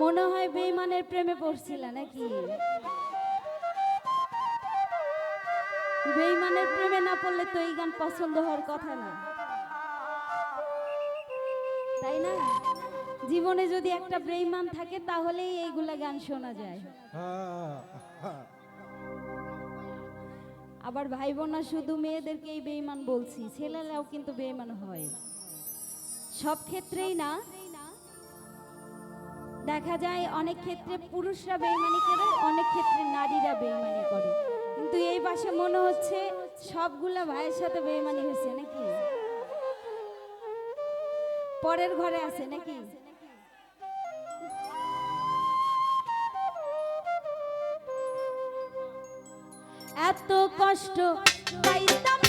মনে হয় বেইমানের প্রেমে পড়ছিল নাকি? বেইমানের প্রেমে না পড়লে তো এই গান পছন্দ হওয়ার কথা না। তাই না? জীবনে যদি একটা বেইমান থাকে তাহলেই এইগুলা গান শোনা যায়। আবার ভাই বোনা শুধু মেয়েদেরকেই বেইমান বলছি, ছেলেরাও কিন্তু বেইমান হয়। সব ক্ষেত্রেই না দেখা যায় অনেক ক্ষেত্রে পুরুষরা বেইমানি করে, অনেক ক্ষেত্রে নারীরা বেইমানি করে। কিন্তু এই পাশে মনে হচ্ছে সবগুলা ভাইয়ের সাথে বেইমানি হয়েছে নাকি? পরের ঘরে আছে নাকি? এত কষ্ট পাইতাম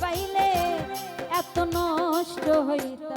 পাইলে এত নষ্ট হইল